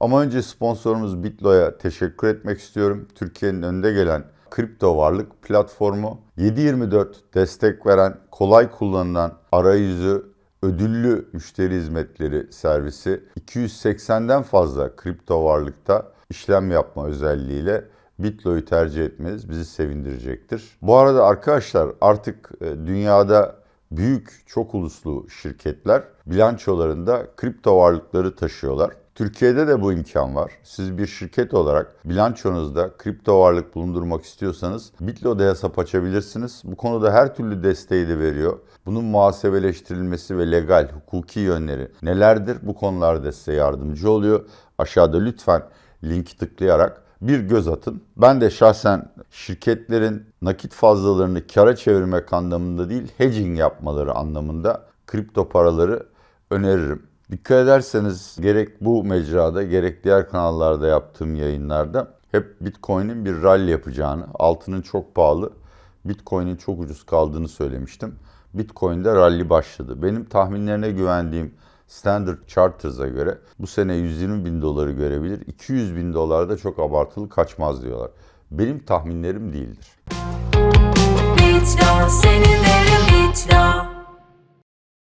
Ama önce sponsorumuz Bitlo'ya teşekkür etmek istiyorum. Türkiye'nin önde gelen kripto varlık platformu 7/24 destek veren, kolay kullanılan arayüzü, ödüllü müşteri hizmetleri servisi 280'den fazla kripto varlıkta işlem yapma özelliğiyle Bitlo'yu tercih etmeniz bizi sevindirecektir. Bu arada arkadaşlar artık e, dünyada büyük çok uluslu şirketler bilançolarında kripto varlıkları taşıyorlar. Türkiye'de de bu imkan var. Siz bir şirket olarak bilançonuzda kripto varlık bulundurmak istiyorsanız Bitlo'da hesap açabilirsiniz. Bu konuda her türlü desteği de veriyor. Bunun muhasebeleştirilmesi ve legal, hukuki yönleri nelerdir? Bu konularda size yardımcı oluyor. Aşağıda lütfen linki tıklayarak bir göz atın. Ben de şahsen şirketlerin nakit fazlalarını kara çevirmek anlamında değil, hedging yapmaları anlamında kripto paraları öneririm. Dikkat ederseniz gerek bu mecrada gerek diğer kanallarda yaptığım yayınlarda hep Bitcoin'in bir rally yapacağını, altının çok pahalı, Bitcoin'in çok ucuz kaldığını söylemiştim. Bitcoin'de rally başladı. Benim tahminlerine güvendiğim Standard Charters'a göre bu sene 120 bin doları görebilir. 200 bin dolar da çok abartılı kaçmaz diyorlar. Benim tahminlerim değildir. Bitlo senin